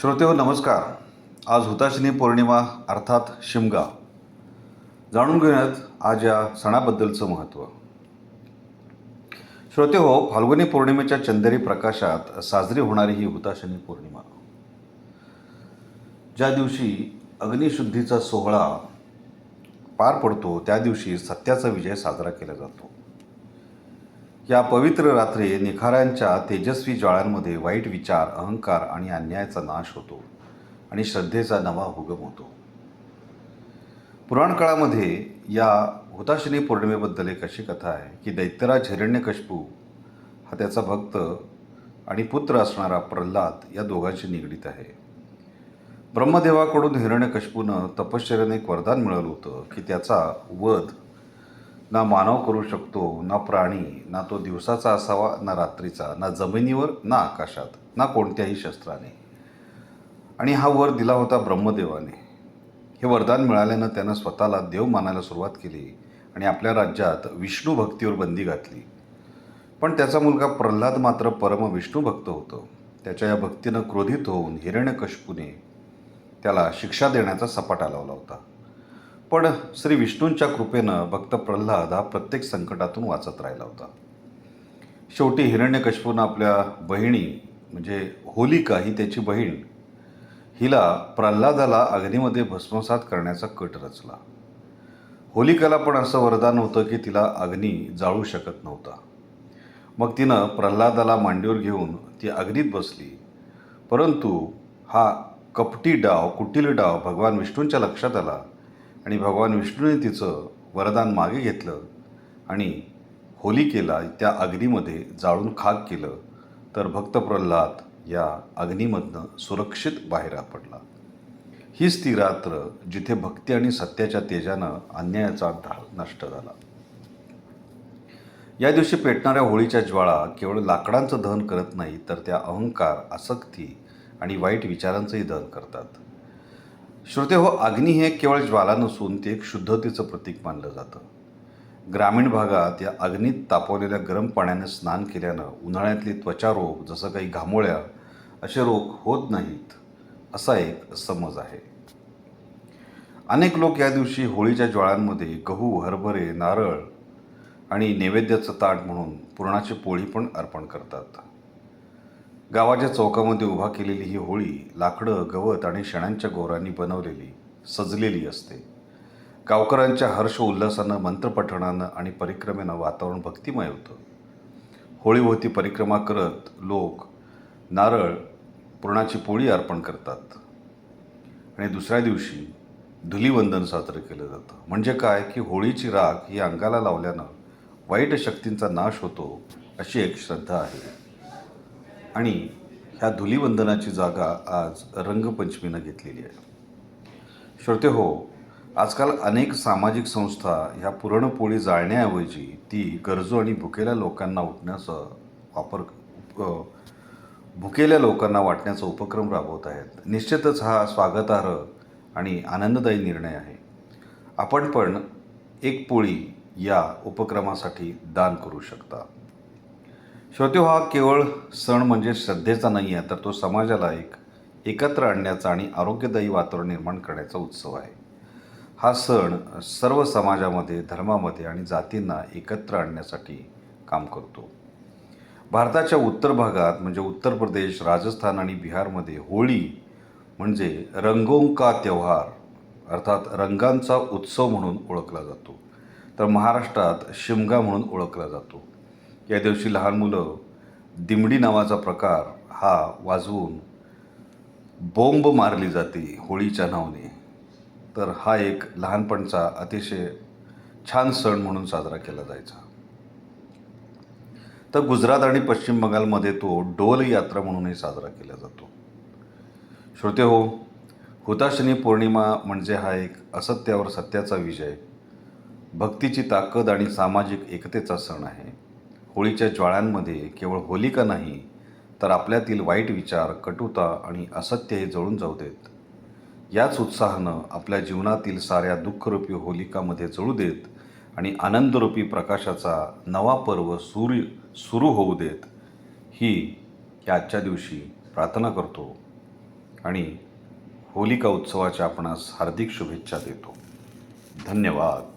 श्रोते हो नमस्कार. आज हुताशिनी पौर्णिमा अर्थात शिमगा. जाणून घेण्यात आज या सणाबद्दलचं महत्त्व. श्रोते हो फाल्गुनी पौर्णिमेच्या चंदेरी प्रकाशात साजरी होणारी ही हुताशिनी पौर्णिमा. ज्या दिवशी अग्निशुद्धीचा सोहळा पार पडतो त्या दिवशी सत्याचा विजय साजरा केला जातो. या पवित्र रात्री निखाऱ्यांच्या तेजस्वी ज्वाळांमध्ये वाईट विचार अहंकार आणि अन्यायाचा नाश होतो आणि श्रद्धेचा नवा उगम होतो. पुराण काळामध्ये या हुताशिनी पौर्णिमेबद्दल एक अशी कथा आहे की दैत्यराज हिरण्यकशपू हा त्याचा भक्त आणि पुत्र असणारा प्रल्हाद या दोघांशी निगडीत आहे. ब्रह्मदेवाकडून हिरण्यकशपूनं तपश्चर्याने एक वरदान मिळवलं होतं की त्याचा वध ना मानव करू शकतो ना प्राणी ना तो दिवसाचा असावा ना रात्रीचा ना जमिनीवर ना आकाशात ना कोणत्याही शस्त्राने. आणि हा वर दिला होता ब्रह्मदेवाने. हे वरदान मिळाल्यानं त्यानं स्वतःला देव मानायला सुरुवात केली आणि आपल्या राज्यात विष्णू भक्तीवर बंदी घातली. पण त्याचा मुलगा प्रल्हाद मात्र परम विष्णू भक्त होतो. त्याच्या या भक्तीनं क्रोधित होऊन हिरण्यकशपूने त्याला शिक्षा देण्याचा सपाटा लावला होता. पण श्री विष्णूंच्या कृपेनं भक्त प्रल्हाद हा प्रत्येक संकटातून वाचत राहिला होता. शेवटी हिरण्यकश्यपून आपल्या बहिणी म्हणजे होलिका ही त्याची बहीण हिला प्रल्हादाला अग्नीमध्ये भस्मसात करण्याचा कट रचला. होलिकाला पण असं वरदान होतं की तिला अग्नी जाळू शकत नव्हता. मग तिनं प्रल्हादाला मांडीवर घेऊन ती अग्नीत बसली. परंतु हा कपटी डाव कुटील डाव भगवान विष्णूंच्या लक्षात आला. आणि भगवान विष्णूने तिचं वरदान मागे घेतलं आणि होली केला त्या अग्नीमध्ये जाळून खाक केलं तर भक्त प्रल्हाद या अग्नीमधनं सुरक्षित बाहेर पडला. हीच ती रात्र जिथे भक्ती आणि सत्याच्या तेजानं अन्यायाचा ढाल नष्ट झाला. या दिवशी पेटणाऱ्या होळीच्या ज्वाळा केवळ लाकडांचं दहन करत नाही तर त्या अहंकार आसक्ती आणि वाईट विचारांचंही दहन करतात. श्रोते हो अग्नी हे केवळ ज्वाला नसून ते एक शुद्धतेचं प्रतीक मानलं जातं. ग्रामीण भागात या अग्नीत तापवलेल्या गरम पाण्याने स्नान केल्यानं उन्हाळ्यातले त्वचा रोग जसं काही घामोळ्या असे रोग होत नाहीत असा एक समज आहे. अनेक लोक या दिवशी होळीच्या ज्वाळांमध्ये गहू हरभरे नारळ आणि नैवेद्याचं ताट म्हणून पुरणाची पोळी पण अर्पण करतात. गावाच्या चौकामध्ये उभा केलेली ही होळी लाकडं गवत आणि शेणांच्या गोरांनी बनवलेली सजलेली असते. गावकऱ्यांच्या हर्ष उल्हासानं मंत्रपठणानं आणि परिक्रमेनं वातावरण भक्तिमय होतं. होळीभोवती परिक्रमा करत लोक नारळ पुरणाची पोळी अर्पण करतात. आणि दुसऱ्या दिवशी धुलीवंदन साजरं केलं जातं. म्हणजे काय? की होळीची राख ही अंगाला लावल्यानं वाईट शक्तींचा नाश होतो अशी एक श्रद्धा आहे. आणि ह्या धुलीवंदनाची जागा आज रंगपंचमीनं घेतलेली आहे. श्रोते हो आजकाल अनेक सामाजिक संस्था ह्या पुरणपोळी जाळण्याऐवजी ती गरजू आणि भुकेल्या लोकांना उठण्याचा वापर भुकेल्या लोकांना वाटण्याचा उपक्रम राबवत आहेत. निश्चितच हा स्वागतार्ह आणि आनंददायी निर्णय आहे. आपण पण एक पोळी या उपक्रमासाठी दान करू शकता. श्रोते हो, हा केवळ सण म्हणजे श्रद्धेचा नाही आहे तर तो समाजाला एक एकत्र आणण्याचा आणि आरोग्यदायी वातावरण निर्माण करण्याचा उत्सव आहे. हा सण सर्व समाजामध्ये धर्मामध्ये आणि जातींना एकत्र आणण्यासाठी काम करतो. भारताच्या उत्तर भागात म्हणजे उत्तर प्रदेश राजस्थान आणि बिहारमध्ये होळी म्हणजे रंगों का त्योहार अर्थात रंगांचा उत्सव म्हणून ओळखला जातो. तर महाराष्ट्रात शिमगा म्हणून ओळखला जातो. या दिवशी लहान मुलं दिमडी नावाचा प्रकार हा वाजवून बोंब मारली जाते होळीच्या नावाने. तर हा एक लहानपणचा अतिशय छान सण म्हणून साजरा केला जायचा. तर गुजरात आणि पश्चिम बंगालमध्ये तो डोल यात्रा म्हणूनही साजरा केला जातो. श्रोते हो हुताशनी पौर्णिमा म्हणजे हा एक असत्यावर सत्याचा विजय. भक्तीची ताकद आणि सामाजिक एकतेचा सण आहे. होळीच्या ज्वाळांमध्ये केवळ होलिका नाही तर आपल्यातील वाईट विचार कटुता आणि असत्य हे जळून जाऊ देत. याच उत्साहानं आपल्या जीवनातील साऱ्या दुःखरूपी होलिकामध्ये जळू देत आणि आनंदरूपी प्रकाशाचा नवा पर्व सूर्य सुरू होऊ देत. ही या आजच्या दिवशी प्रार्थना करतो आणि होलिका उत्सवाच्या आपणास हार्दिक शुभेच्छा देतो. धन्यवाद.